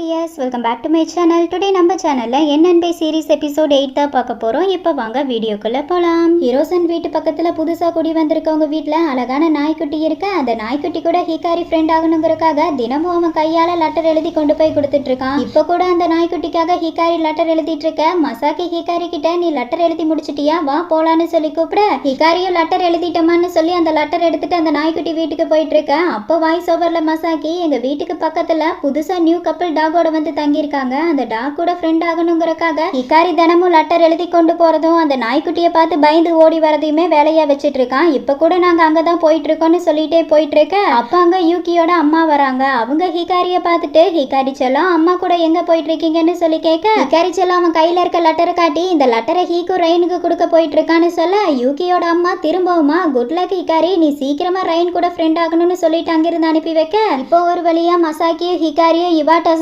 Dears welcome back to my channel today நம்ம சேனலில் என்என்பை series episode eight தான் பார்க்க போகிறோம் இப்போ வாங்க வீடியோக்குள்ளே போகலாம் ஹீரோசன் வீட்டு பக்கத்தில் புதுசாக குடி வந்திருக்கவங்க வீட்டில் அழகான நாய்க்குட்டி இருக்கு. அந்த நாய்க்குட்டி கூட ஹிகாரி ஃப்ரெண்ட் ஆகணுங்கிறக்காக தினமும் அவன் கையால் லெட்டர் எழுதி கொண்டு போய் கொடுத்துட்டு இருக்கான். இப்போ கூட அந்த நாய்க்குட்டிக்காக ஹிகாரி லெட்டர் எழுதிட்டு இருக்க. மசாக்கி ஹிகாரி கிட்ட நீ லெட்டர் எழுதி முடிச்சிட்டியா? வா போலான்னு சொல்லி கூப்பிட. ஹிகாரியும் லெட்டர் எழுதிட்டோமான்னு சொல்லி அந்த லெட்டர் எடுத்துட்டு அந்த நாய்க்குட்டி வீட்டுக்கு போயிட்டு இருக்க. அப்போ வாய்ஸ் ஓவரில் மசாக்கி எங்கள் வீட்டுக்கு பக்கத்தில் புதுசாக நியூ கப்பல் டாகோட வந்து தங்கியிருக்காங்க. அந்த டாக் கூட ஃப்ரெண்ட் ஆகணுங்கிறக்காக ஹிகாரி தினமும் லெட்டர் எழுதி கொண்டு போறதும் அந்த நாய்க்குட்டியை பார்த்து பயந்து ஓடி வரதையுமே வேலையா வச்சுட்டு இருக்கான் இப்ப கூட நாங்க அங்கதான் போயிட்டு இருக்கோம்னு சொல்லிட்டே போயிட்டு இருக்க அப்ப அங்க யூகியோட அம்மா வராங்க. அவங்க ஹிகாரிய பார்த்துட்டு ஹிகாரி செல்லம் அம்மா கூட எங்க போயிட்டு இருக்கீங்கன்னு சொல்லி கேட்க ஹிகாரி செல்லம் அவன் கையில இருக்க லெட்டரை காட்டி இந்த லெட்டரை ஹீக்கு ரெயினுக்கு கொடுக்க போயிட்டு இருக்கான்னு சொல்ல யூகியோட அம்மா திரும்பவுமா குட் லக் ஹிகாரி நீ சீக்கிரமா ரெயின் கூட ஃப்ரெண்ட் ஆகணும்னு சொல்லிட்டு அங்கிருந்து அனுப்பி வைக்க. இப்போ ஒரு வழியா மசாக்கியும் ஹிகாரியும்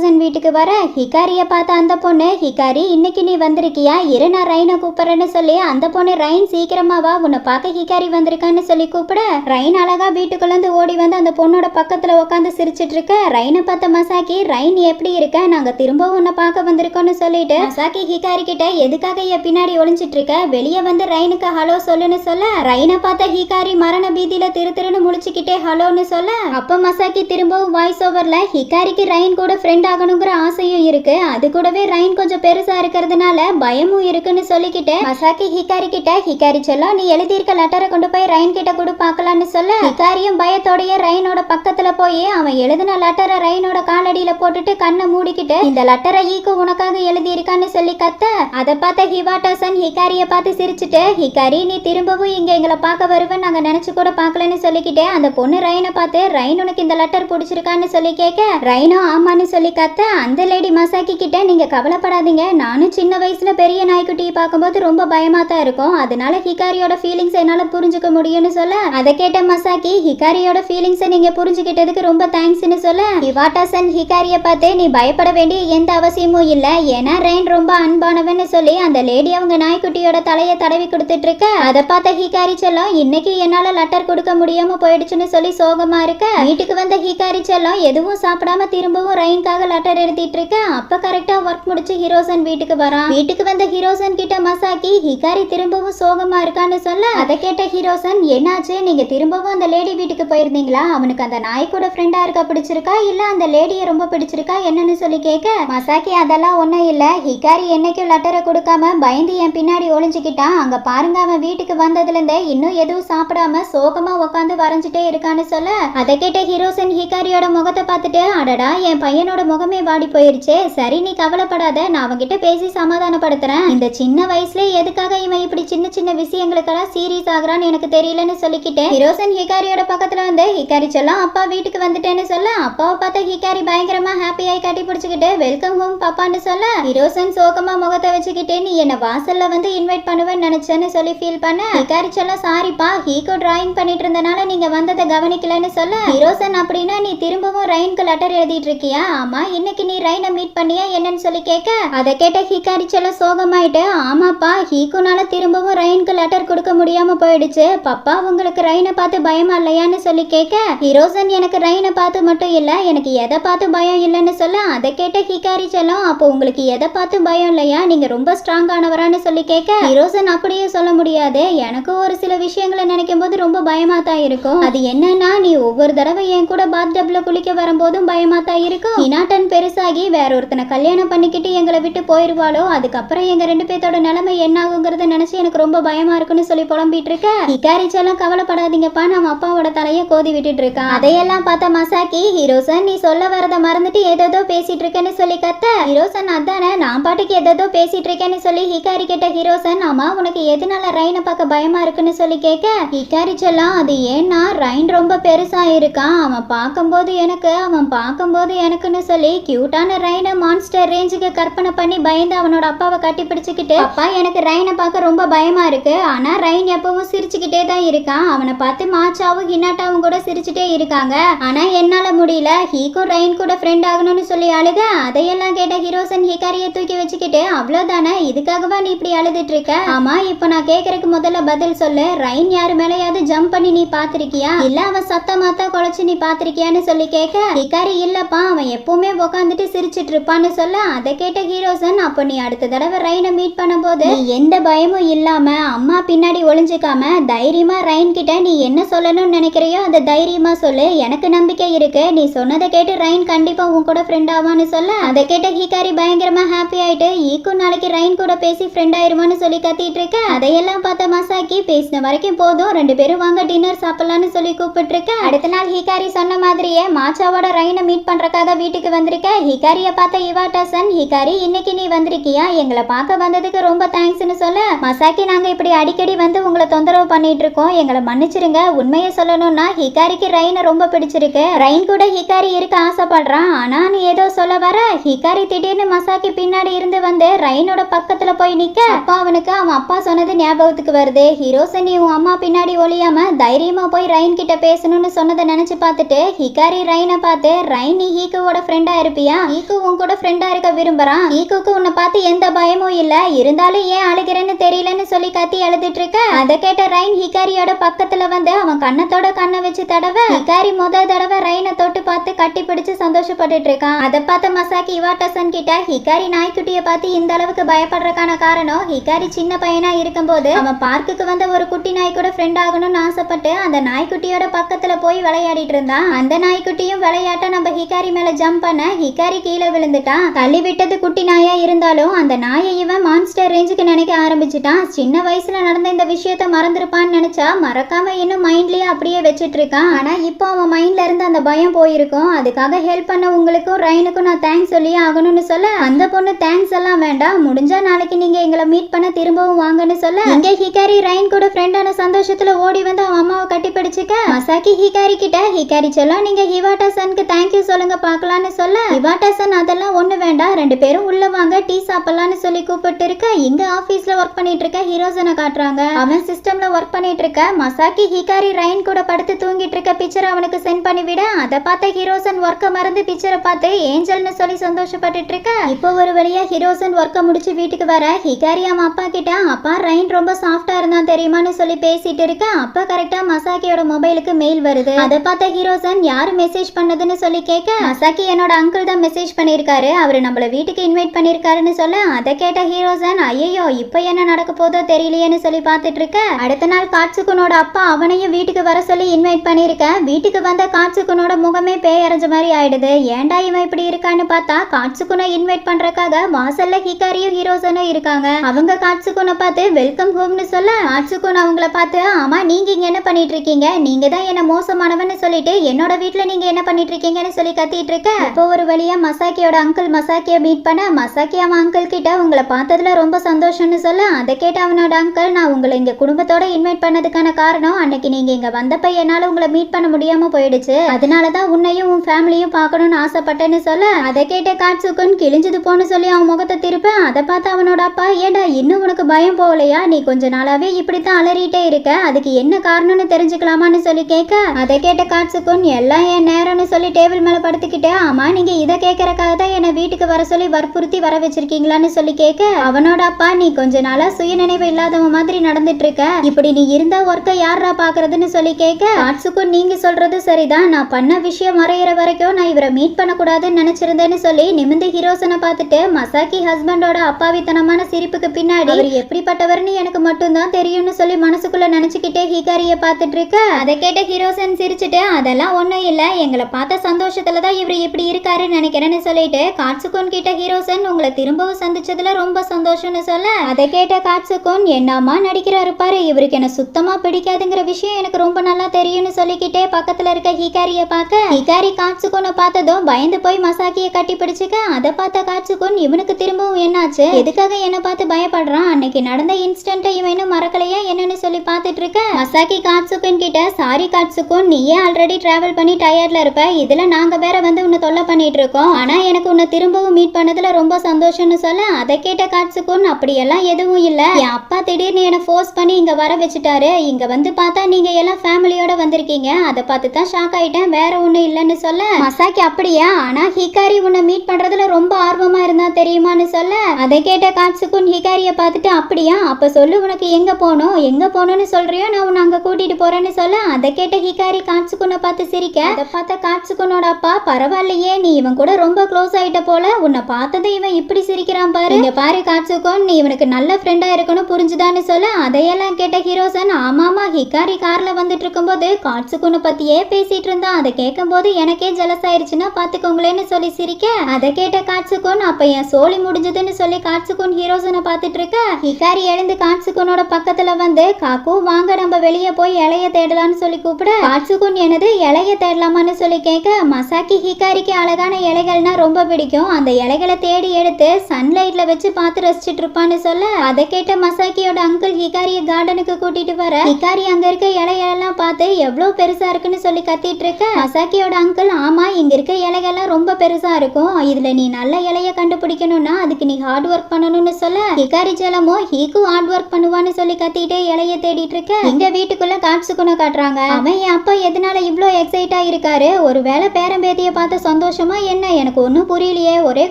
இவாட்டசன் வீட்டுக்கு வர ஹிகாரிய பார்த்த அந்த பொண்ணு ஹிகாரி இன்னைக்கு நீ வந்திருக்கியா? இரு நான் ரயினை கூப்பிடுறேன்னு சொல்லி அந்த பொண்ணு ரயின் சீக்கிரமா வா உன்னை பார்க்க ஹிகாரி வந்திருக்கான்னு சொல்லி கூப்பிட ரயின் அழகா வீட்டுக்குள்ள இருந்து ஓடி வந்து அந்த பொண்ணோட பக்கத்துல உட்காந்து சிரிச்சிட்டு இருக்க. ரயினை பார்த்த மசாக்கி ரயின் எப்படி இருக்க? நாங்க திரும்பவும் உன்னை பார்க்க வந்திருக்கோம்னு சொல்லிட்டு மசாக்கி ஹிகாரி கிட்ட எதுக்காக என் பின்னாடி ஒளிஞ்சிட்டு இருக்க? வெளியே வந்து ரயினுக்கு ஹலோ சொல்லுன்னு சொல்ல ரயினை பார்த்த ஹிகாரி மரண பீதியில திரு திருன்னு முழிச்சுக்கிட்டே ஹலோன்னு சொல்ல அப்ப மசாக்கி திரும்பவும் வாய்ஸ் ஓவர்ல ஹிகாரிக்கு ரைன் கூட ஃப்ரெண்ட் ஆகணுங்கிற ஆசையும் இருக்கு. அது கூடவே ரைன் கொஞ்சம் பெருசா இருக்கிறதுனால பயமும் இருக்குன்னு சொல்லிக்கிட்டு மசாக்கி ஹிகாரி கிட்ட ஹிகாரி செல்லம் நீ எழுதியிருக்க லெட்டரை கொண்டு போய் ரைன் கிட்ட கொடு பார்க்கலான்னு சொல்ல. ஹிகாரியும் பயத்தோடைய ரைனோட பக்கத்துல போய் அவன் எழுதின லெட்டரை ரைனோட காலடியில போட்டுட்டு கண்ணை மூடிக்கிட்டு இந்த லெட்டரை ஈக்கு உனக்காக எழுதியிருக்கான்னு சொல்லி கத்த. அதை பார்த்த ஹிவாட்டாசன் ஹிகாரிய பார்த்து சிரிச்சுட்டு ஹிகாரி நீ திரும்பவும் இங்க எங்களை பார்க்க வருவேன் நாங்க நினைச்சு கூட பார்க்கலன்னு சொல்லிக்கிட்டு அந்த பொண்ணு ரைனை பார்த்து ரைன் உனக்கு இந்த லெட்டர் பிடிச்சிருக்கான்னு சொல்லி கேட்க ரைனும் ஆமான்னு சொல்லி கத்த. அந்த லேடி மசாக்கி கிட்ட நீங்க கவலைப்படாதீங்க. நானும் சின்ன வயசுல பெரிய நாய்க்குட்டியை பார்க்கும்போது ரொம்ப பயமா தான் இருக்கும். அதனால ஹிகாரியோட ஃபீலிங்ஸ் என்னால புரிஞ்சுக்க முடியும்னு சொல்ல அதை கேட்ட மசாக்கி ஹிகாரியோட ஃபீலிங்ஸை நீங்க புரிஞ்சுக்கிட்டதுக்கு ரொம்ப தேங்க்ஸ்னு சொல்ல இவாட்டாசன் ஹிகாரிய பார்த்து நீ பயப்பட வேண்டிய எந்த அவசியமும் இல்ல. ஏன்னா ரெயின் ரொம்ப அன்பானவன்னு சொல்லி அந்த லேடி அவங்க நாய்க்குட்டியோட தலையை தடவி கொடுத்துட்டு இருக்க அதை பார்த்த ஹிகாரி செல்லம் இன்னைக்கு என்னால லெட்டர் கொடுக்க முடியாம போயிடுச்சுன்னு சொல்லி சோகமா இருக்க. வீட்டுக்கு வந்த ஹிகாரி செல்லம் எதுவும் சாப்பிடாம திரும்பவும் ரெயின்காக லெட்டர் எழுதிட்டு இருக்க அப்ப கரெக்டா ஒர்க் முடிச்சு ஹீரோசன் வீட்டுக்கு வரான். வீட்டுக்கு வந்த ஹீரோசன் கிட்ட மசாக்கி ஹிகாரி திரும்பவும் சோகமா இருக்கான்னு சொல்ல. அதை கேட்ட ஹீரோசன் என்னாச்சு? நீங்க திரும்பவும் அந்த லேடி வீட்டுக்கு போயிருந்தீங்களா? அவனுக்கு அந்த நாய் கூட ஃப்ரெண்டா இருக்க? பிடிச்சிருக்கா? இல்ல அந்த லேடியை ரொம்ப பிடிச்சிருக்கா? என்னன்னு சொல்லி கேட்க மசாக்கி அதெல்லாம் ஒண்ணும் இல்ல. ஹிகாரி என்னைக்கும் லெட்டரை கொடுக்காம பயந்து என் பின்னாடி ஒளிஞ்சுக்கிட்டான். அங்க பாருங்க அவன் வீட்டுக்கு வந்ததுல இருந்தே இன்னும் எதுவும் சாப்பிடாம சோகமா உட்காந்து வரைஞ்சிட்டே இருக்கான்னு சொல்ல. அதை கேட்ட ஹீரோசன் ஹிகாரியோட முகத்தை பார்த்துட்டு அடடா என் பையனோட முகம் வாடி போயிருச்சு. சரி நீ கவலைப்படாத. நான் அவங்கிட்ட பேசி சமாதானப்படுத்துறேன். இந்த சின்ன வயசுல எதுக்காக இவன் இப்படி சின்ன சின்ன விஷயங்களுக்கெல்லாம் சீரியஸ் ஆகுறான்னு எனக்கு தெரியலன்னு சொல்லிக்கிட்டு ஹிரோசன் ஹிகாரியோட பக்கத்துல வந்து ஹிகாரி சொல்லாம் அப்பா வீட்டுக்கு வந்துட்டேன்னு சொல்ல. அப்பாவை பார்த்த ஹிகாரி பயங்கரமா ஹாப்பியாகி கட்டி பிடிச்சிக்கிட்டு வெல்கம் ஹோம் பாப்பான்னு சொல்ல. ஹிரோசன் சோகமா முகத்தை வச்சுக்கிட்டு நீ என்ன வாசல்ல வந்து இன்வைட் பண்ணுவேன்னு நினைச்சேன்னு சொல்லி ஃபீல் பண்ண. ஹிகாரி செல்லம் சாரிப்பா ஹீகோ டிராயிங் பண்ணிட்டு இருந்தனால நீங்க வந்ததை கவனிக்கலன்னு சொல்ல. ஹிரோசன் அப்படின்னா நீ திரும்பவும் ரைன்க்கு லெட்டர் எழுதிட்டு இருக்கியா? ஆமா இன்னைக்கு நீ ரைனை மீட் பண்ணியா என்னன்னு சொல்லி கேட்க? அதை கேட்ட ஹிகாரி செல்லம் சோகமாயிட்டு ஆமாப்பா ஹீக்குனால திரும்பவும் ரைனுக்கு லெட்டர் கொடுக்க முடியாம போயிடுச்சு. பப்பா உங்களுக்கு ரைனை பார்த்து பயமா இல்லையான்னு சொல்லி கேட்க ஹீரோசன் எனக்கு ரைனை பார்த்து மட்டும் இல்ல எனக்கு எதை பார்த்து பயம் இல்லைன்னு சொல்ல அதை கேட்ட ஹிகாரி செல்லம் அப்போ உங்களுக்கு எதை பார்த்து பயம் இல்லையா? நீங்க ரொம்ப ஸ்ட்ராங் ஆனவரான்னு சொல்லி கேட்க ஹீரோசன் அப்படியே சொல்ல முடியாது. எனக்கு ஒரு சில விஷயங்களை நினைக்கும் போது ரொம்ப பயமா தான் இருக்கும். அது என்னன்னா நீ ஒவ்வொரு தடவை என் கூட பாத் டப்ல குளிக்க வரும்போதும் பயமா தான் இருக்கும். இனாட்டன் பெருசாகி வேற ஒருத்தனை கல்யாணம் பண்ணிக்கிட்டு எங்களை விட்டு போயிருவாளோ? அதுக்கப்புறம் எங்க ரெண்டு பேர்த்தோட நிலைமை என்ன ஆகுங்கிறத நினைச்சு எனக்கு ரொம்ப பயமா இருக்குன்னு சொல்லி புலம்பிட்டு இருக்க. ஹிகாரிச்செல்லாம் கவலைப்படாதீங்கப்பா நம்ம அப்பாவோட தலைய கோதி விட்டுட்டு இருக்கான். அதையெல்லாம் பார்த்த மசாக்கி ஹீரோசன் நீ சொல்ல வரத மறந்துட்டு ஏதோ பேசிட்டு இருக்கேன்னு சொல்லி கத்த. ஹீரோசன் அதானே நான் பாட்டுக்கு ஏதோ பேசிட்டு இருக்கேன்னு சொல்லி ஹிகாரி கேட்ட ஹீரோசன் ஆமா உனக்கு எதனால ரயினை பார்க்க பயமா இருக்குன்னு சொல்லி கேட்க. ஹிகாரிச்செல்லாம் அது ஏன்னா ரைன் ரொம்ப பெருசா இருக்கான் அவன் பார்க்கும்போது எனக்கு அவன் பார்க்கும்போது எனக்குன்னு சொல்லி கியூட்டான ரைனை மான்ஸ்டர் ரேஞ்சுக்கு கற்பனை பண்ணி பயந்து அவனோட அப்பாவை கட்டி பிடிச்சிக்கிட்டு அப்பா எனக்கு ரைனை பார்க்க ரொம்ப பயமா இருக்கு. ஆனா ரைன் எப்பவும் சிரிச்சுக்கிட்டே தான் இருக்கான். அவனை பார்த்து மாச்சாவும் ஹினாட்டாவும் கூட சிரிச்சுட்டே இருக்காங்க. ஆனா என்னால முடியல. ஹீக்கும் ரைன் கூட ஃப்ரெண்ட் ஆகணும்னு சொல்லி அழுக அதையெல்லாம் கேட்ட ஹீரோசன் ஹிகாரியை தூக்கி வச்சுக்கிட்டு அவ்வளவுதானே? இதுக்காகவா நீ இப்படி அழுதுட்டு இருக்க? ஆமா இப்போ நான் கேக்குறதுக்கு முதல்ல பதில் சொல்லு. ரைன் யாரு மேலயாவது ஜம்ப் பண்ணி நீ பாத்திருக்கியா இல்ல அவன் சத்தமா தான் நீ பாத்திருக்கியான்னு சொல்லி கேட்க ஹிகாரி இல்லப்பா. அவன் எப்பவுமே உட்காந்துட்டு சிரிச்சிட்டு இருப்பான்னு சொல்ல அதை கேட்ட ஹீரோசன் அப்போ நீ அடுத்த தடவை ரைனை மீட் பண்ணும்போது எந்த பயமும் இல்லாம அம்மா பின்னாடி ஒளிஞ்சுக்காம தைரியமா ரைன் கிட்ட நீ என்ன சொல்லணும்னு நினைக்கிறியோ அதை தைரியமா சொல்லு. எனக்கு நம்பிக்கை இருக்கு. நீ சொன்னதை கேட்டு ரைன் கண்டிப்பா உன் கூட ஃப்ரெண்ட் ஆவான்னு சொல்ல. அதை கேட்ட ஹிகாரி பயங்கரமா ஹாப்பி ஆயிட்டு ஈக்கு நாளைக்கு ரைன் கூட பேசி ஃப்ரெண்ட் ஆயிருமான்னு சொல்லி கத்திட்டு இருக்க. அதையெல்லாம் பார்த்த மசாக்கி பேசின வரைக்கும் போதும் ரெண்டு பேரும் வாங்க டின்னர் சாப்பிடலாம்னு சொல்லி கூப்பிட்டு இருக்க. அடுத்த நாள் ஹிகாரி சொன்ன மாதிரியே மாச்சாவோட ரைனை மீட் பண்றக்காக வீட்டுக்கு வந்து வந்திருக்க? ஹிகாரிய பார்த்த இவாட்டாசன் ஹிகாரி இன்னைக்கு நீ வந்திருக்கியா? எங்களை பார்க்க வந்ததுக்கு ரொம்ப தேங்க்ஸ்னு சொல்ல மசாக்கி நாங்க இப்படி அடிக்கடி வந்து உங்களை தொந்தரவு பண்ணிட்டு இருக்கோம் எங்களை மன்னிச்சிருங்க. உண்மையை சொல்லணும்னா ஹிகாரிக்கு ரெயினை ரொம்ப பிடிச்சிருக்கு. ரெயின் கூட ஹிகாரி இருக்க ஆசைப்படுறான். ஆனா நீ ஏதோ சொல்ல வர? ஹிகாரி திடீர்னு மசாக்கி பின்னாடி இருந்து வந்து ரெயினோட பக்கத்துல போய் நிக்க. அப்பா அவனுக்கு அவன் அப்பா சொன்னது ஞாபகத்துக்கு வருது. ஹீரோசன் நீ உன் அம்மா பின்னாடி ஒழியாம தைரியமா போய் ரைன் கிட்ட பேசணும்னு சொன்னதை நினைச்சு பார்த்துட்டு ஹிகாரி ரெயினை பார்த்து ரைன் நீ ஹீக்குவோட ஃப்ரெண்டா இருப்பியா? நீக்கு உன் கூட ஃப்ரெண்டா இருக்க விரும்புறான். நீக்குக்கு உன்னை பார்த்து எந்த பயமும் இல்ல. இருந்தாலும் ஏன் அழுகிறேன்னு தெரியலன்னு சொல்லி கத்தி அழுதுட்டு இருக்க? அதை கேட்ட ரைன் ஹிகாரியோட பக்கத்துல வந்து அவன் கண்ணத்தோட கண்ணை வச்சு தடவ ஹிகாரி முத தடவை ரைனை தொட்டு பார்த்து கட்டி பிடிச்சு சந்தோஷப்பட்டுட்டு இருக்கான். அதை பார்த்த மசாக்கி இவாட்டசன் கிட்ட ஹிகாரி நாய்க்குட்டியை பார்த்து இந்த அளவுக்கு பயப்படுறதுக்கான காரணம் ஹிகாரி சின்ன பையனா இருக்கும்போது அவன் பார்க்குக்கு வந்த ஒரு குட்டி நாய் கூட ஃப்ரெண்ட் ஆகணும்னு ஆசைப்பட்டு அந்த நாய்க்குட்டியோட பக்கத்துல போய் விளையாடிட்டு இருந்தான். அந்த நாய்க்குட்டியும் விளையாட்ட நம்ம ஹிகாரி மேல ஜம்ப் பண்ண ஹிகாரி கீழே விழுந்துட்டான். தள்ளி விட்டது குட்டி நாயா இருந்தாலும் அந்த நாயை இவன் மான்ஸ்டர் ரேஞ்சுக்கு நினைக்க ஆரம்பிச்சிட்டான். சின்ன வயசுல நடந்த இந்த விஷயத்த மறந்துருப்பான்னு நினைச்சா மறக்காம இன்னும் மைண்ட்லயே அப்படியே வச்சிட்டு இருக்கான். ஆனா இப்போ அவன் மைண்ட்ல இருந்து அந்த பயம் போயிருக்கும். அதுக்காக ஹெல்ப் பண்ண உங்களுக்கும் ரைனுக்கும் நான் தேங்க்ஸ் சொல்லியே ஆகணும்னு சொல்ல அந்த பொண்ணு தேங்க்ஸ் எல்லாம் வேண்டாம். முடிஞ்சா நாளைக்கு நீங்க எங்களை மீட் பண்ண திரும்பவும் வாங்கன்னு சொல்ல இங்க ஹிகாரி ரைன் கூட ஃப்ரெண்டான சந்தோஷத்துல ஓடி வந்து அவன் அம்மாவை கட்டி பிடிச்சுக்க. மசாக்கி ஹிகாரி கிட்ட ஹிகாரி சொல்ல நீங்க ஹிவாட்டா சனுக்கு தேங்க்யூ சொல்லுங்க பார்க்கலான்னு சொல்ல ஹிவாட்டா சன் அதெல்லாம் ஒண்ணு வேண்டாம். ரெண்டு பேரும் உள்ள வாங்க டீ சாப்பிடலாம்னு சொல்லி கூப்பிட்டு இருக்க இங்க ஆபீஸ்ல ஒர்க் பண்ணிட்டு இருக்க ஹீரோசனை காட்டுறாங்க. அவன் சிஸ்டம்ல ஒர்க் பண்ணிட்டு இருக்க மசாக்கி ஹிகாரி ரைன் கூட படுத்து தூங்கிட்டு இருக்க பிக்சர் அவனுக்கு சென்ட் பண்ணிவிட அதை பார்த்த ஹீரோசன் ஒர்க்கை மறந்து பிக்சரை பார்த்து ஏஞ்சல்னு சொல்லி சந்தோஷப்பட்டுட்டு இருக்க இப்போ ஒரு வழியா ஹீரோசன் ஒர்க்கை முடிச்சு வீட்டுக்கு வர ஹிகாரி அவன் அப்பா கிட்ட அப்பா ரைன் ரொம்ப சாஃப்டா இருந்தான் தெரியுமான்னு சொல்லி பேசிட்டு இருக்க. அப்பா கரெக்டா மசாக்கியோட மொபைலுக்கு மெயில் வருது. அதை பார்த்த ஹீரோசன் யாரு மெசேஜ் பண்ணதுன்னு சொல்லி கேட்க மசாக்கி என்னோட அங்கிள் தான் மெசேஜ் பண்ணியிருக்காரு. அவர் நம்மள வீட்டுக்கு இன்வைட் பண்ணியிருக்காருன்னு சொல்ல அதை கேட்ட ஹீரோசன் ஐயோ இப்போ என்ன நடக்க போதோ தெரியலையேன்னு சொல்லி பார்த்துட்டு இருக்க. அடுத்த நாள் காட்சுக்குனோட அப்பா அவனையும் வீட்டுக்கு வர சொல்லி இன்வைட் பண்ணியிருக்க. வீட்டுக்கு வந்த காட்சுகுனோட முகமே பேய் மாதிரி ஆயிடுது. ஏன்டா இவன் இப்படி இருக்கான்னு பார்த்தா காட்சுகுனை இன்வைட் பண்றதுக்காக வாசல்ல ஹிகாரியும் ஹீரோசனும் இருக்காங்க. அவங்க காட்சுகுனை பார்த்து வெல்கம் ஹோம்னு சொல்ல காட்சுகுன் அவங்கள பார்த்து ஆமா நீங்க இங்க என்ன பண்ணிட்டு இருக்கீங்க? நீங்க தான் என்ன மோசமானவன்னு சொல்லிட்டு என்னோட வீட்டுல நீங்க என்ன பண்ணிட்டு இருக்கீங்கன்னு சொல்லி கத்திட்டு இருக்க? இப்போ ஒரு வழியா மசாக்கியோட அங்கிள் மசாக்கிய மீட் பண்ண மசாக்கி அவன் அங்கிள் கிட்ட உங்களை பார்த்ததுல ரொம்ப சந்தோஷம்னு சொல்ல அதை கேட்ட அவனோட அங்கிள் நான் உங்களை இங்க குடும்பத்தோட இன்வைட் பண்ணதுக்கான காரணம் அன்னைக்கு நீங்க இங்க வந்தப்ப என்னால உங்களை மீட் பண்ண முடியாம போயிடுச்சு. அதனால தான் உன்னையும் உன் ஃபேமிலியும் பார்க்கணும்னு ஆசைப்பட்டேன்னு சொல்ல அதை கேட்ட காட்சுக்குன் கிழிஞ்சது போன்னு சொல்லி அவன் முகத்தை திருப்பேன். அதை பார்த்து அவனோட அப்பா ஏடா இன்னும் உனக்கு பயம் போகலையா? நீ கொஞ்ச நாளாவே இப்படித்தான் அலறிட்டே இருக்க. அதுக்கு என்ன காரணம்னு தெரிஞ்சுக்கலாமான்னு சொல்லி கேட்க அதை கேட்ட காட்சுக்குன் எல்லாம் என் நேரம்னு சொல்லி டேபிள் மேல படுத்துக்கிட்டே ஆமா நீங்க இதை கேட்கறக்காக தான் என்னை வீட்டுக்கு வர சொல்லி வற்புறுத்தி வர வச்சிருக்கீங்களான்னு சொல்லி கேட்க அவனோட அப்பா நீ கொஞ்ச நாளா சுயநினைவு இல்லாதவன் மாதிரி நடந்துட்டு இருக்க இப்படி நீ இருந்தா ஒர்க்கை யாரா பாக்குறதுன்னு சொல்லி கேட்க காட்சுக்குன் நீங்க சொல்றது சரிதான். நான் நான் பண்ண விஷயம் மறையிற வரைக்கும் நான் இவரை மீட் பண்ணக்கூடாதுன்னு நினைச்சிருந்தேன்னு சொல்லி நிமிந்து ஹீரோசனை பார்த்துட்டு மசாக்கி ஹஸ்பண்டோட அப்பாவித்தனமான சிரிப்புக்கு பின்னாடி அவர் எப்படிப்பட்டவர்னு எனக்கு மட்டும்தான் தெரியும்னு சொல்லி மனசுக்குள்ள நினைச்சுக்கிட்டே ஹிகாரிய பார்த்துட்டு இருக்க அதை கேட்ட ஹீரோசன் சிரிச்சுட்டு அதெல்லாம் ஒன்றும் இல்லை. எங்களை பார்த்த சந்தோஷத்துல தான் இவர் இப்படி இருக்காருன்னு நினைக்கிறேன்னு சொல்லிட்டு காட்சுகோன் கிட்ட ஹீரோசன் உங்களை திரும்பவும் சந்திச்சதுல ரொம்ப சந்தோஷம்னு சொல்ல அதை கேட்ட காட்சுகோன் என்னம்மா நடிக்கிறாரு பாரு. இவருக்கு என்ன சுத்தமா பிடிக்காதுங்கிற விஷயம் எனக்கு ரொம்ப நல்லா தெரியும்னு சொல்லிக்கிட்டே பக்கத்துல இருக்க ஹிகாரிய பார்க்க ஹிகாரி காட்சுகோனை பார்த்ததும் பயந்து போய் மசாக்கியை கட்டி பிடிச்சுக்க அதை பார்த்த காட்சுகோன் இவனுக்கு திரும்பவும் என்னாச்சு? எதுக்காக என்ன பார்த்து பயப்படுறான்? அன்னைக்கு நடந்த இன்ஸ்டன்ட்டை இவன் இன்னும் மறக்கலையா என்னன்னு சொல்லி பார்த்துட்டு இருக்க மசாக்கி காட்சுகோன் கிட்ட சாரி காட்சுகோன் நீயே ஆல்ரெடி டிராவல் பண்ணி டயர்ட்ல இருப்ப. இதுல நாங்க வேற வந்து உன்னை தொல்லை பண்ணிட்டு இருக்கோம் ஆனா எனக்கு உன்னை திரும்பவும் மீட் பண்ணதுல ரொம்ப சந்தோஷம்னு சொல்ல அதை கேட்ட காட்சுகோன் அப்படியெல்லாம் எதுவும் இல்ல. என் அப்பா திடீர்னு என்னை ஃபோர்ஸ் பண்ணி இங்க வர வச்சுட்டாரு. இங்க வந்து பார்த்தா நீங்க எல்லாம் ஃபேமிலியோட வந்திருக்கீங்க. அதை பார்த்து தான் ஷாக் ஆயிட்டேன். வேற ஒன்னும் இல்லைன்னு சொல்ல? மசாக்கி அப்படியா? ஆனா ஹிகாரி உன்னை மீட் பண்றதுல ரொம்ப ஆர்வமா இருந்தா தெரியுமான்னு சொல்ல? அதை கேட்ட காட்சுக்குன் ஹிகாரிய பார்த்துட்டு அப்படியா? அப்ப சொல்லு உனக்கு எங்க போகணும் எங்க போனோம்னு சொல்றியோ? நான் உன்னை அங்க கூட்டிட்டு போறேன்னு சொல்ல? அதை கேட்ட ஹிகாரி காட்சுக்குனை பார்த்து சிரிக்க அதை பார்த்த காட்சுக்குனோட அப்பா பரவாயில்லையே நீ இவன் கூட ரொம்ப க்ளோஸ் ஆயிட்ட போல. உன்னை பார்த்ததை இவன் இப்படி சிரிக்கிறான் பாரு. இங்க பாரு காட்சுக்கோன் நீ இவனுக்கு நல்ல ஃப்ரெண்டா இருக்கணும் புரிஞ்சுதான்னு சொல்ல. அதையெல்லாம் கேட்ட ஹீரோசன் ஆமாமா ஹிகாரி கார்ல வந்துட்டு இருக்கும்போது காட்சுக்குனை பத்தியே பேசிட்டு இருந்தான். அதை கேட்கும்போது எனக்கே ஜலஸ் ஆயிருச்சுன்னா பாத்துக்கோங்களேன்னு சொல்லி சிரிக்க. அதை கேட்ட காட்சுக்கோன் அப்ப என் சோலி முடிஞ்சதுன்னு சொல்லி காட்சுக்கோன் ஹீரோசனை பார்த்துட்டு இருக்க ஹிகாரி எழுந்து காட்சுக்கோனோட பக்கத்துல வந்து காக்கு வாங்க நம்ம வெளியே போய் இலைய தேடலாம்னு சொல்லி கூப்பிட. காட்சுக்கோன் எனது இலைய தேடலாமான்னு சொல்லி கேட்க மசாக்கி ஹிகாரிக்கு அழகான இலைகள்னா ரொம்ப பிடிக்கும். அந்த இலைகளை தேடி எடுத்து சன்லைட்ல வச்சு பார்த்து ரசிச்சிட்டு இருப்பான்னு சொல்ல. அதை கேட்ட மசாக்கியோட அங்கிள் ஹிகாரியை கார்டனுக்கு கூட்டிட்டு வர. ஹிகாரி அங்க இருக்க இலையெல்லாம் பார்த்து எவ்வளவு பெருசா இருக்குன்னு சொல்லி கத்திட்டு இருக்க மசாக்கியோட அங்கிள் ஆமா இங்க இருக்க இலைகள்லாம் ரொம்ப பெருசா இருக்கும். இதுல நீ நல்ல இலைய கண்டுபிடிக்கணும்னா அதுக்கு நீ ஹார்ட் ஒர்க் பண்ணணும்னு சொல்ல. ஹிகாரி ஜலமோ ஹீக்கு ஹார்ட் ஒர்க் பண்ணுவான்னு சொல்லி கத்திட்டே இலைய தேடிட்டு இருக்க. இங்க வீட்டுக்குள்ள காட்சுக்குன காட்டுறாங்க. அவன் என் அப்பா எதனால இவ்ளோ எக்ஸைட்டா இருக்காரு? ஒருவேளை பேரம்பேத்திய பார்த்த சந்தோஷமா என்ன? எனக்கு ஒன்றும் புரியலையே. ஒரே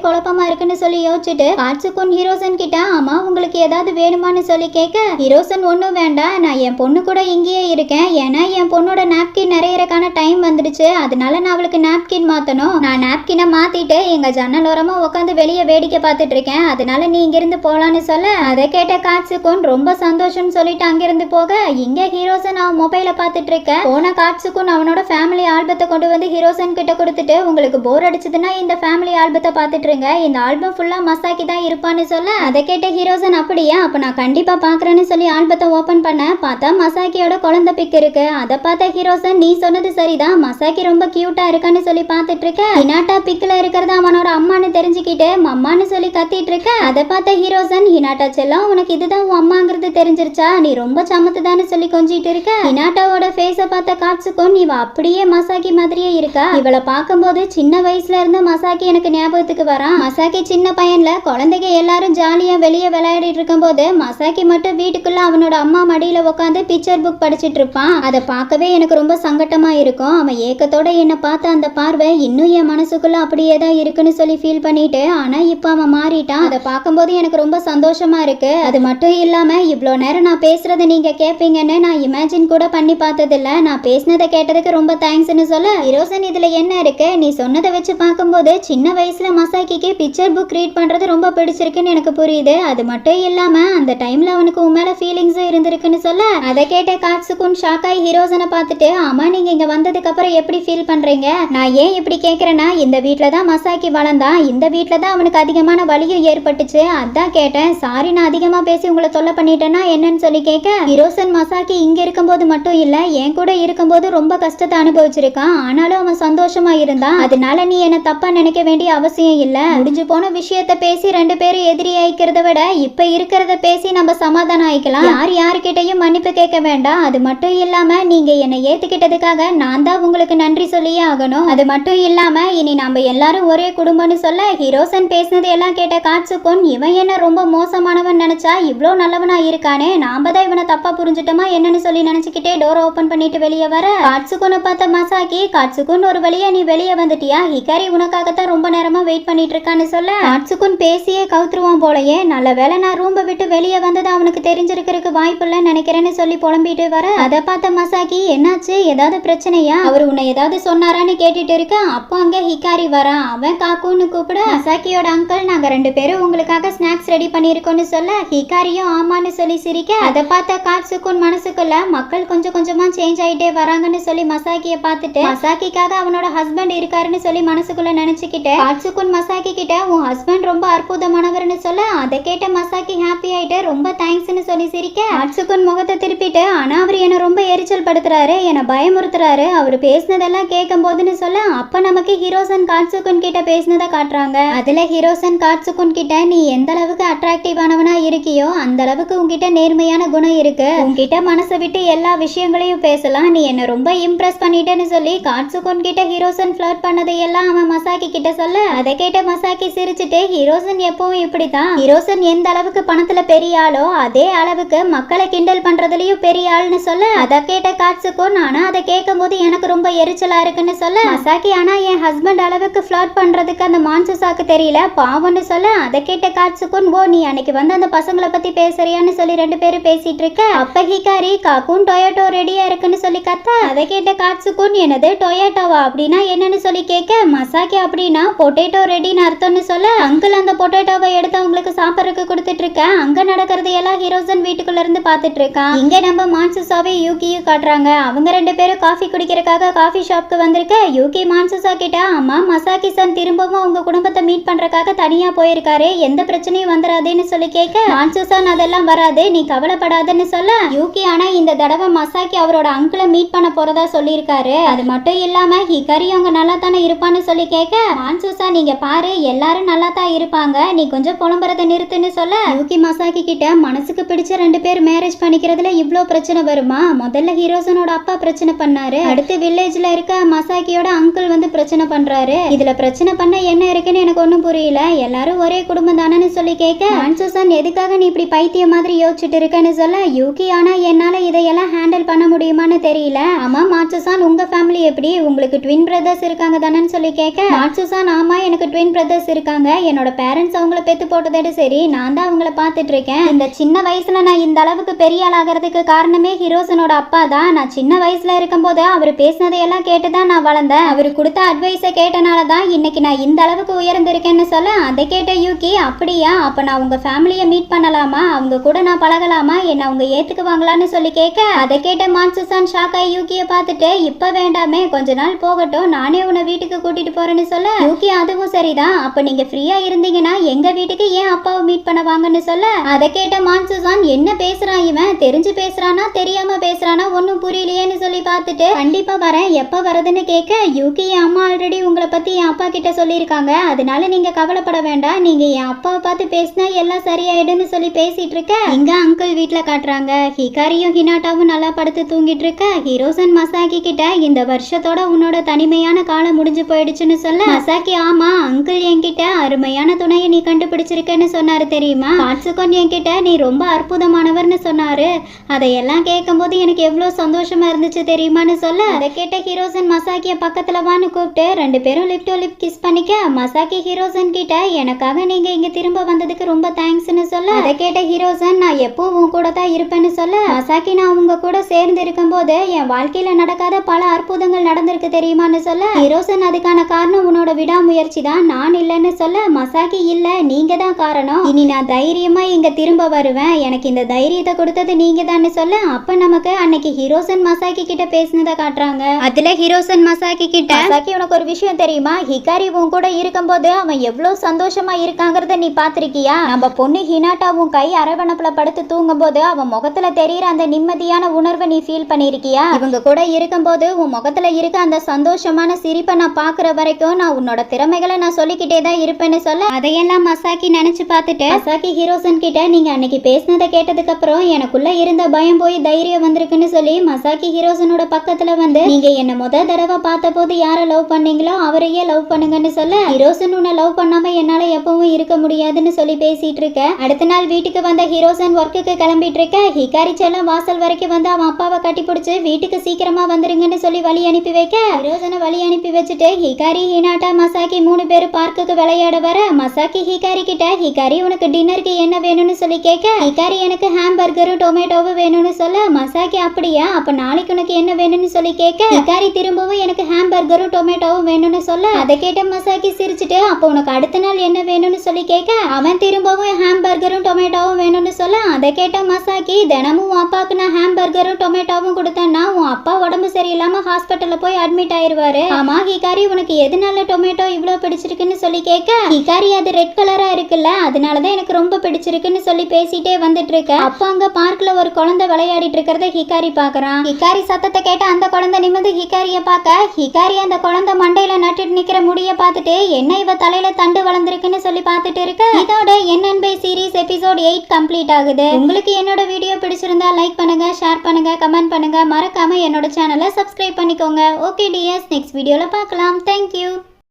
குழப்பமா இருக்குன்னு சொல்லி யோசிச்சுட்டு காட்சுக்குன் ஹீரோசன் கிட்ட அம்மா உங்களுக்கு ஏதாவது வேணுமான்னு சொல்லி கேட்க. ஹீரோசன் ஒன்றும் வேண்டாம். நான் என் பொண்ணு கூட இங்கேயே இருக்கேன். ஏன்னா என் பொண்ணோட நாப்கின் நிறையறக்கான டைம் வந்து வந்துடுச்சு அதனால நான் அவளுக்கு நாப்கின் மாத்தணும். நான் நாப்கினை மாத்திட்டு எங்க ஜன்னலோரமாக உட்காந்து வெளியே வேடிக்கை பார்த்துட்டு இருக்கேன். அதனால நீ இங்கிருந்து போலான்னு சொல்ல அதை கேட்ட காட்சுக்குன் ரொம்ப சந்தோஷம்னு சொல்லிட்டு அங்கிருந்து போக இங்க ஹீரோசன் அவன் மொபைலை பார்த்துட்டு இருக்கேன். போன காட்சுக்குன் அவனோட ஃபேமிலி ஆல்பத்தை கொண்டு வந்து ஹீரோசன் கிட்ட கொடுத்துட்டு உங்களுக்கு போர் அடிச்சதுன்னா இந்த ஃபேமிலி ஆல்பத்தை பார்த்துட்டு இருங்க. இந்த ஆல்பம் ஃபுல்லா மசாக்கி தான் இருப்பான்னு சொல்ல அதை கேட்ட ஹீரோசன் அப்படியா? அப்ப நான் கண்டிப்பா பாக்குறேன்னு சொல்லி ஆல்பத்தை ஓபன் பண்ண பார்த்தா மசாக்கியோட குழந்தை பிக் இருக்கு. அதை பார்த்த ஹீரோசன் நீ சொன்னது சரிதான். மசாக்கி ரொம்ப கியூட்டா இருக்கான்னு சொல்லி பார்த்துட்டு இருக்க ஹினாட்டா பிக்ல இருக்கிறது அவனோட அம்மான்னு தெரிஞ்சுக்கிட்டு மம்மான்னு சொல்லி கத்திட்டு இருக்க அதை பார்த்த ஹீரோசன் ஹினாட்டா செல்லம் உனக்கு இதுதான் உன் அம்மாங்கிறது தெரிஞ்சிருச்சா? நீ ரொம்ப சமத்துதான்னு சொல்லி கொஞ்சிட்டு இருக்க. ஹினாட்டாவோட ஃபேஸ பார்த்த காட்சுக்கும் இவ அப்படியே மசாக்கி மாதிரியே இருக்கா. இவளை பார்க்கும்போது சின்ன வயசுல இருந்து மசாக்கி எனக்கு ஞாபகத்துக்கு வரான் மசாக்கி சின்ன பையன்ல குழந்தைங்க எல்லாரும் ஜாலியா வெளியே விளையாடிட்டு இருக்கும்போது மசாக்கி மட்டும் வீட்டுக்குள்ள அவனோட அம்மா மடியில உட்காந்து பிக்சர் புக் படிச்சிட்டு இருப்பான். அதை பார்க்கவே எனக்கு ரொம்ப சங்கட்டமா இருக்கும். அவன் ஏக்கத்தோட என்னை பார்த்த அந்த பார்வை இன்னும் என் மனசுக்குள்ள அப்படியே தான் இருக்குன்னு சொல்லி ஃபீல் பண்ணிட்டு ஆனா இப்போ அவன் மாறிட்டான் அதை பார்க்கும்போது எனக்கு ரொம்ப சந்தோஷமா இருக்கு. அது மட்டும் இல்லாம இவ்வளோ நேரம் நான் பேசுறத நீங்க கேட்பீங்கன்னு நான் இமேஜின் கூட பண்ணி பார்த்ததில்ல. நான் பேசினதை கேட்டதுக்கு ரொம்ப தேங்க்ஸ்னு சொல்ல ஹீரோசன் இதுல என்ன இருக்கு? நீ சொன்னதை வச்சு பார்க்கும்போது சின்ன வயசுல மசாக்கிக்கு பிக்சர் புக் ரீட் பண்றது ரொம்ப பிடிச்சிருக்குன்னு எனக்கு புரியுது. அது மட்டும் இல்லாம அந்த டைம்ல அவனுக்கு உன் மேல ஃபீலிங்ஸும் இருந்திருக்குன்னு சொல்ல அதை கேட்ட காட்சுக்குன் ஷாக்காய் ஹீரோசனை பார்த்துட்டு ஆமா நீங்க இங்க வந்ததுக்கு அப்புறம் எப்படி ஃபீல் பண்றீங்க? நான் ஏன் இப்படி கேட்குறேன்னா இந்த வீட்டில் தான் மசாக்கி வளர்ந்தான் இந்த வீட்டில் தான் அவனுக்கு அதிகமான வலியும் ஏற்பட்டுச்சு. அதான் கேட்டேன். சாரி நான் அதிகமாக பேசி உங்களை தொல்லை பண்ணிட்டேன்னா என்னன்னு சொல்லி கேட்க ஹீரோசன் மசாக்கி இங்கே இருக்கும்போது மட்டும் இல்லை என் கூட இருக்கும்போது ரொம்ப கஷ்டத்தை அனுபவிச்சிருக்கான். ஆனாலும் அவன் சந்தோஷமா இருந்தான். அதனால நீ என்ன தப்பா நினைக்க வேண்டிய அவசியம் இல்லை. முடிஞ்சு போன விஷயத்த பேசி ரெண்டு பேரும் எதிரி ஆயிக்கிறத விட இப்ப இருக்கிறத பேசி நம்ம சமாதானம் ஆயிக்கலாம். யார் யாருக்கிட்டையும் மன்னிப்பு கேட்க வேண்டாம். அது மட்டும் இல்லாம நீங்க என்னை ஏத்துக்கிட்டதுக்காக நான் தான் உங்களுக்கு நன்றி சொல்லியே ஆகணும். அது மட்டும் இல்லாம இனி நம்ம எல்லாரும் ஒரே குடும்பம்னு சொல்ல ஹீரோசன் பேசினது எல்லாம் கேட்ட காட்சுக்கும் இவன் என்ன ரொம்ப மோசமானவன் நினைச்சா இவ்வளோ நல்லவனா இருக்கானே நாம தான் இவனை தப்பா புரிஞ்சுட்டோமா என்னன்னு சொல்லி நினைச்சுக்கிட்டே டோர் ஓபன் பண்ணிட்டு வெளியே வர காட்சுக்குன்னு பார்த்த மசாக்கி காட்சுக்குன் ஒரு வழியா நீ வெளியே வந்துட்டியா? ஹிகாரி உனக்காகத்தான் ரொம்ப நேரமா வெயிட் பண்ணிட்டு இருக்கான்னு சொல்ல காட்சுக்குன் பேசியே கவுத்துருவான் போலயே நல்ல வேளை நான் ரூம்ப விட்டு வெளியே வந்தது அவனுக்கு தெரிஞ்சிருக்கிறதுக்கு வாய்ப்பு இல்லைன்னு நினைக்கிறேன்னு சொல்லி புலம்பிட்டு வர அதை பார்த்த மசாக்கி என்னாச்சு? ஏதாவது பிரச்சனையா? அவர் உன்னை ஏதாவது சொன்னாரான்னு கேட்டுட்டு இருக்கேன். அப்போ அங்கே ஹிகாரி வரான் அவன் காக்குன்னு கூப்பிட. அசாக்கியோட அங்கிள் நாங்கள் ரெண்டு பேரும் உங்களுக்காக ஸ்நாக்ஸ் ரெடி பண்ணியிருக்கோம்னு சொல்ல ஹிகாரியும் ஆமான்னு சொல்லி சிரிக்க அதை பார்த்த காட்சுக்குன் மனசுக்குள்ள மக்கள் கொஞ்சம் கொஞ்சமாக சேஞ்ச் ஆகிட்டே வராங்கன்னு சொல்லி மசாக்கியை பார்த்துட்டு மசாக்கிக்காக அவனோட ஹஸ்பண்ட் இருக்காருன்னு சொல்லி மனசுக்குள்ள நினைச்சுக்கிட்டு காட்சுக்குன் மசாக்கி கிட்ட உன் ஹஸ்பண்ட் ரொம்ப அற்புதமானவர்னு சொல்ல அதை கேட்ட மசாக்கி ஹாப்பி ஆயிட்டு ரொம்ப தேங்க்ஸ்னு சொல்லி சிரிக்க காட்சுக்குன் முகத்தை திருப்பிட்டு ஆனா அவர் என்ன ரொம்ப எரிச்சல் படுத்துறாரு என்னை பயமுறுத்துறாரு. அவர் பேசினதெல்லாம் கேட்கும் போதுன்னு சொல்ல அப்ப நமக்கு ஹீரோசன் காட்சுக்குன் கிட்ட பேசினதை காட்டுறாங்க. அதுல ஹீரோசன் காட்சுக்குன் கிட்ட நீ எந்த அளவுக்கு அட்ராக்டிவ் ஆனவனா இருக்கியோ அந்த அளவுக்கு உன்கிட்ட நேர்மையான குணம் இருக்கு. உன்கிட்ட மனசை விட்டு எல்லா விஷயங்களையும் பேசலாம். நீ என்ன ரொம்ப இம்ப்ரெஸ் பண்ணிட்டேன்னு சொல்லி காட்சுக்குன் கிட்ட ஹீரோசன் ஃபிளர்ட் பண்ணதையெல்லாம் அவன் மசாக்கி கிட்ட சொல்ல அதை கேட்ட மசாக்கி சிரிச்சுட்டு ஹீரோசன் எப்பவும் இப்படிதான் ஹீரோசன் எந்த அளவுக்கு பணத்துல பெரிய ஆளோ அதே அளவுக்கு மக்களை கிண்டல் பண்றதுலயும் பெரிய ஆள்னு சொல்ல அதை கேட்ட காட்சுக்குன் ஆனா அதை கேட்கும் போது எனக்கு ரொம்ப எரிச்சலா இருக்குன்னு சொல்ல மசாக்கி ஆனா என் ஹஸ்பண்ட் அளவுக்கு ஃப்ளாட் பண்றதுக்கு அந்த மான்சுசாக்கு தெரியல. பாவம்னு சொல்ல அதை கேட்ட காட்சுக்குன் ஓ நீ அன்னைக்கு வந்து அந்த பசங்களை பத்தி பேசுறியான்னு சொல்லி ரெண்டு பேரும் பேசிட்டு இருக்க? அப்ப ஹிகாரி காக்கும் டொயோட்டோ ரெடியா இருக்குன்னு சொல்லி கத்த? அதை கேட்ட காட்சுக்குன் என்னது டொயோட்டோவா அப்படின்னா என்னன்னு சொல்லி கேட்க மசாக்கி அப்படின்னா பொட்டேட்டோ ரெடின்னு அர்த்தம்னு சொல்ல அங்கிள் அந்த பொட்டேட்டோவை எடுத்து அவங்களுக்கு சாப்பிட்றதுக்கு கொடுத்துட்டு இருக்க. அங்க நடக்கிறது எல்லாம் ஹீரோசன் வீட்டுக்குள்ள இருந்து பார்த்துட்டு இருக்கான். இங்க நம்ம மான்சுசாவே யூகியும் காட்டுறாங்க. அவங்க ரெண்டு பேரும் காஃபி குடிக்கிறக்காக காஃபி ஷாப்க்கு வந்திருக்க யூகி மான்சுசா கிட்ட அம்மா மசாக்கி சன் திரும்பவும் அவங்க குடும்பத்தை மீட் பண்றதுக்காக தனியா போயிருக்காரு எந்த பிரச்சனையும் வந்துடாதேன்னு சொல்லி கேட்க மான்சுசான் அதெல்லாம் வராது நீ கவலைப்படாதன்னு சொல்ல யூகி ஆனா இந்த தடவை மசாக்கி அவரோட அங்கிளை மீட் பண்ண போறதா சொல்லியிருக்காரு. அது மட்டும் இல்லாம ஹிகாரி அவங்க நல்லா தானே இருப்பான்னு சொல்லி கேட்க மான்சுசா நீங்க பாரு எல்லாரும் நல்லா தான் இருப்பாங்க. நீ கொஞ்சம் புலம்புறத நிறுத்துன்னு சொல்ல யூகி மசாக்கி கிட்ட மனசுக்கு பிடிச்ச ரெண்டு பேர் மேரேஜ் பண்ணிக்கிறதுல இவ்வளோ பிரச்சனை வருமா? முதல்ல ஹீரோசனோட அப்பா பிரச்சனை பண்ணாரு. அடுத்து வில்லேஜ்ல இருக்க மசாக்கியோட அங்கிள் வந்து பிரச்சனை பண்றாரு. இதுல பிரச்சனை பண்ண என்ன இருக்குன்னு எனக்கு ஒண்ணும் புரியல. எல்லாரும் ஒரே குடும்பம் தானேன்னு சொல்லி கேட்க மான்சுசன் எதுக்காக நீ இப்படி பைத்தியம் மாதிரி யோசிச்சுட்டு இருக்கேன்னு சொல்ல யூகி ஆனா என்னால இதையெல்லாம் ஹேண்டில் பண்ண முடியுமான்னு தெரியல. ஆமா மான்சுசான் உங்க ஃபேமிலி எப்படி? உங்களுக்கு ட்வின் பிரதர்ஸ் இருக்காங்க தானேன்னு சொல்லி கேட்க மான்சுசான் ஆமா எனக்கு ட்வின் பிரதர்ஸ் இருக்காங்க. என்னோட பேரண்ட்ஸ் அவங்கள பெத்து போட்டதோட சரி நான் தான் அவங்கள பார்த்துட்டு இருக்கேன். இந்த சின்ன வயசுல நான் இந்த அளவுக்கு பெரிய ஆளாகிறதுக்கு காரணமே ஹீரோசனோட அப்பா தான். நான் சின்ன வயசுல இருக்கும்போது அவர் சொன்னதையெல்லாம் கேட்டு தான் நான் வளர்ந்தேன். அவர் கொடுத்த அட்வைஸை கேட்டனால தான் இன்னைக்கு நான் இந்த அளவுக்கு உயர்ந்திருக்கேன்னு சொல்ல அதை கேட்ட யூகி அப்படியா அப்போ நான் உங்கள் ஃபேமிலியை மீட் பண்ணலாமா? அவங்க கூட நான் பழகலாமா? என்னை அவங்க ஏற்றுக்குவாங்களான்னு சொல்லி கேட்க அதை கேட்ட மான்சுசான் ஷாக் ஆகி யூகியை பார்த்துட்டு இப்போ வேண்டாமே கொஞ்ச நாள் போகட்டும் நானே உன்னை வீட்டுக்கு கூட்டிட்டு போறேன்னு சொல்ல. யூகி அதுவும் சரிதான். அப்போ நீங்க ஃப்ரீயா இருந்தீங்கன்னா எங்க வீட்டுக்கு ஏன் அப்பாவை மீட் பண்ணுவாங்கன்னு சொல்ல? அதை கேட்ட மான்சுசான் என்ன பேசுறான் இவன்? தெரிஞ்சு பேசுறானா தெரியாம பேசுறானா? ஒன்றும் புரியலையேன்னு சொல்லி பார்த்துட்டு கண்டிப்பா வரேன் எப்போ வரதுன்னு கேட்க யூகி என் அம்மா ஆல்ரெடி உங்களை பற்றி என் அப்பா கிட்ட சொல்லியிருக்காங்க. அதனால நீங்கள் கவலைப்பட வேண்டாம். நீங்கள் என் அப்பாவை பார்த்து பேசினா எல்லாம் சரியாயிடுன்னு சொல்லி பேசிட்டு இருக்க. இங்க அங்கிள் வீட்டில் காட்டுறாங்க. ஹிகாரியும் ஹினாட்டாவும் நல்லா படுத்து தூங்கிட்டு இருக்க. ஹீரோசன் மசாக்கி கிட்ட இந்த வருஷத்தோட உன்னோட தனிமையான காலம் முடிஞ்சு போயிடுச்சுன்னு சொல்ல. மசாக்கி ஆமா அங்கிள் என்கிட்ட அருமையான துணையை நீ கண்டுபிடிச்சிருக்கேன்னு சொன்னாரு தெரியுமா? காட்சுகொன் என்கிட்ட நீ ரொம்ப அற்புதமானவர்னு சொன்னாரு. அதையெல்லாம் கேட்கும்போது எனக்கு எவ்வளோ சந்தோஷமா இருந்துச்சு தெரியுமான்னு சொல்ல. அதை கேட்ட ஹீரோசன் மசாக்கியை பக்கத்துல வான்னு கூப்பிட்டு ரெண்டு பேரும் லிப் டு லிப் கிஸ் பண்ணிக்க மசாக்கி ஹீரோசன் கிட்ட எனக்காக நீங்க இங்க திரும்ப வந்ததுக்கு ரொம்ப தேங்க்ஸ்னு சொல்ல. அதை கேட்ட ஹீரோசன் நான் எப்போ உன் கூட தான் இருப்பேன்னு சொல்ல. மசாக்கி நான் உங்க கூட சேர்ந்து இருக்கும்போது என் வாழ்க்கையில நடக்காத பல அற்புதங்கள் நடந்திருக்கு தெரியுமான்னு சொல்ல. ஹீரோசன் அதுக்கான காரணம் உன்னோட விடாமுயற்சி தான். நான் இல்லைன்னு சொல்ல. மசாக்கி இல்ல நீங்க தான் காரணம். இனி நான் தைரியமா இங்க திரும்ப வருவேன். எனக்கு இந்த தைரியத்தை கொடுத்தது நீங்க தானே சொல்ல. அப்ப நமக்கு அன்னைக்கு ஹீரோசன் மசாக்கி கிட்ட பேசினதை காட்டுறாங்க. அதுல ஹீரோசன் மசாக்கி கிட்ட மசாக்கி உனக்கு ஒரு விஷயம் தெரியுமா? ஹிகாரி உன் கூட இருக்கும்போது அவன் எவ்வளவு சந்தோஷமா இருக்காங்கறத நீ பாத்திருக்கியா? நம்ம பொண்ணு ஹினாட்டா உன் கை அரவணைப்புல படுத்து தூங்கும்போது அவன் முகத்துல தெரியற அந்த நிம்மதியான உணர்வை நீ ஃபீல் பண்ணிருக்கியா? இவங்க கூட இருக்கும்போது உன் முகத்துல இருக்க அந்த சந்தோஷமான சிரிப்பை நான் பாக்குற வரைக்கும் நான் உன்னோட திறமைகளை நான் சொல்லிக்கிட்டே தான் இருப்பேன்னு சொல்ல. அதையெல்லாம் மசாக்கி நினைச்சு பார்த்துட்டு மசாக்கி ஹீரோசன் கிட்ட நீங்க அன்னைக்கு பேசினதை கேட்டதுக்கு அப்புறம் எனக்குள்ள இருந்த பயம் போய் தைரியம் வந்திருக்குன்னு சொல்லி மசாக்கி ஹீரோசனோட பக்கத்துல வந்து நீங்க என்னை முத தடவை பார்த்தபோது யாரை லவ் பண்ணீங்களோ அவரையே லவ் பண்ணுங்கன்னு சொல்ல ஹீரோசன் உன்னை லவ் பண்ணாம என்னால் எப்பவும் இருக்க முடியாதுன்னு சொல்லி பேசிட்டு இருக்க. அடுத்த நாள் வீட்டுக்கு வந்த ஹீரோசன் ஒர்க்குக்கு கிளம்பிட்டு இருக்க. ஹிகாரி செல்லம் வாசல் வரைக்கும் வந்து அவன் அப்பாவை கட்டி பிடிச்சி வீட்டுக்கு சீக்கிரமா வந்துருங்கன்னு சொல்லி வழி அனுப்பி வைக்க. ஹீரோசனை வழி அனுப்பி வச்சுட்டு ஹிகாரி ஹினாட்டா மசாக்கி மூணு பேர் பார்க்குக்கு விளையாட வர. மசாக்கி ஹிகாரி கிட்ட ஹிகாரி உனக்கு டின்னருக்கு என்ன வேணும்னு சொல்லி கேட்க. ஹிகாரி எனக்கு ஹாம்பர்கரும் டொமேட்டோவும் வேணும்னு சொல்ல மசாக்கி அப்படியா? அப்ப நாளைக்கு உனக்கு என்ன வேணும்னு சொல்லி கேட்க. ஹிகாரி திரும்பவும் எனக்கு ஹாம்பர்கரும் டொமேட்டோவும் வேணும்னு சொல்ல அதை கேட்ட மசாக்கி சிரிச்சுட்டு அப்போ உனக்கு அடுத்த நாள் என்ன வேணும்னு சொல்லி கேட்க அவன் திரும்பவும் ஹாம்பர்கரும் டொமேட்டோவும் வேணும்னு சொல்ல அதை கேட்ட மசாக்கி தினமும் உன் அப்பாவுக்கு நான் ஹாம்பர்கரும் டொமேட்டோவும் கொடுத்தேன்னா உன் அப்பா உடம்பு சரியில்லாம ஹாஸ்பிட்டல்ல போய் அட்மிட் ஆயிருவாரு. ஆமா ஹிகாரி உனக்கு எதனால டொமேட்டோ இவ்வளவு பிடிச்சிருக்குன்னு சொல்லி கேட்க ஹிகாரி அது ரெட் கலரா இருக்குல்ல அதனாலதான் எனக்கு ரொம்ப பிடிச்சிருக்குன்னு சொல்லி பேசிட்டே வந்துட்டு இருக்க அப்ப அங்க பார்க்ல ஒரு குழந்தை விளையாடிட்டு இருக்கிறத ஹிகாரி பாக்குறான். ஹிகாரி சத்தத்தை கேட்ட அந்த குழந்தை வந்து ஹிகாரிய பார்க்க ஹிகாரி அந்த குழந்தை மண்டையில நட்டுட்டு நிக்கிற முடிய பார்த்துட்டு என்ன இவ தலையில தண்டு வளர்ந்துருக்குன்னு சொல்லி பார்த்துட்டு இருக்க? இதோட என்என் பை சீரிஸ் எபிசோட் எயிட் கம்ப்ளீட் ஆகுது. உங்களுக்கு என்னோட வீடியோ பிடிச்சிருந்தா லைக் பண்ணுங்க ஷேர் பண்ணுங்க கமெண்ட் பண்ணுங்க. மறக்காம என்னோட சேனலை சப்ஸ்கிரைப் பண்ணிக்கோங்க. ஓகே டிஎஸ் நெக்ஸ்ட் வீடியோல பார்க்கலாம். தேங்க்யூ